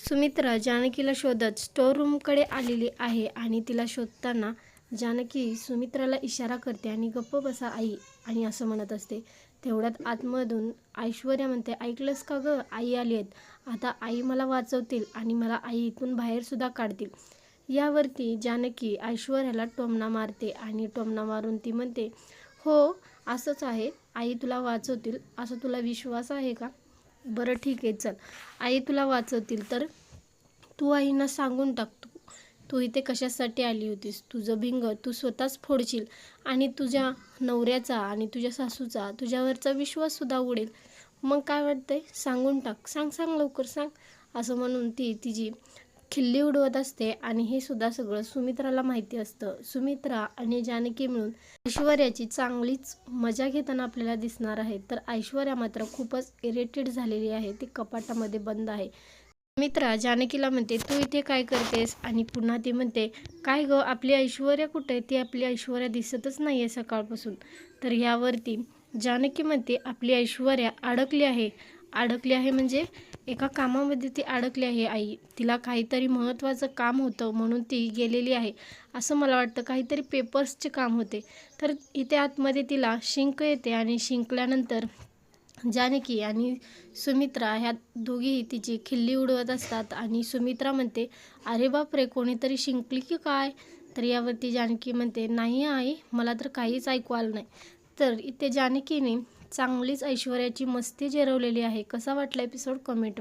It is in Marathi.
सुमित्रा जानकीला शोधत स्टोर रूमकडे आलेली आहे आणि तिला शोधताना जानकी सुमित्राला इशारा करते आणि गप्प बसा आई आणि असं म्हणत असते. तेवढ्यात आतमधून ऐश्वर्या म्हणते ऐकलंस का गं? आई आली आहेत. आता आई मला वाचवतील आणि मला आई इथून बाहेरसुद्धा काढतील. यावरती जानकी ऐश्वर्याला टोमणा मारते आणि टोमणा मारून ती म्हणते हो असंच आहे. आई तुला वाचवतील. असं तुला विश्वास आहे का? बरं ठीक आहे चल. आई तुला वाचवतील तर तू आईना सांगून टाक तू. तू इथे कशासाठी आली होतीस? तुझं भिंग तू स्वतःच फोडशील आणि तुझ्या नवऱ्याचा आणि तुझ्या सासूचा तुझ्यावरचा विश्वाससुद्धा उडेल. मग काय वाटतंय? सांगून टाक. सांग सांग लवकर सांग. असं म्हणून ती तिची खिल्ली उडवत असते आणि हे सुद्धा सगळं सुमित्राला माहिती असतं. सुमित्रा आणि जानकी मिळून ऐश्वर्याची चांगलीच मजा घेताना आपल्याला दिसणार आहे तर ऐश्वर्या मात्र खूपच इरिटेट झालेली आहे. ती कपाटामध्ये बंद आहे. सुमित्रा जानकीला म्हणते तू इथे काय करतेस? आणि पुन्हा ती म्हणते काय ग आपली ऐश्वर्या कुठे आहे? ती आपली ऐश्वर्या दिसतच नाही आहे सकाळपासून. तर ह्यावरती जानकी म्हणते आपली ऐश्वर्या अडकली आहे. अडकली आहे म्हणजे एका कामामध्ये ती अडकली आहे आई. तिला काहीतरी महत्त्वाचं काम होतं म्हणून ती गेलेली आहे. असं मला वाटतं. काहीतरी पेपर्सचे काम होते. तर इथे आतमध्ये तिला शिंक येते आणि शिंकल्यानंतर जानकी आणि सुमित्रा ह्या दोघीही तिची खिल्ली उडवत असतात आणि सुमित्रा म्हणते अरे बापरे कोणीतरी शिंकली की काय? तर यावरती जानकी म्हणते नाही आई मला तर काहीच ऐकू आलं नाही. तर इथे जानकीने चांगलीच ऐश्वर्याची मस्ती जिरवलेली आहे. कसा वाटला एपिसोड कमेंट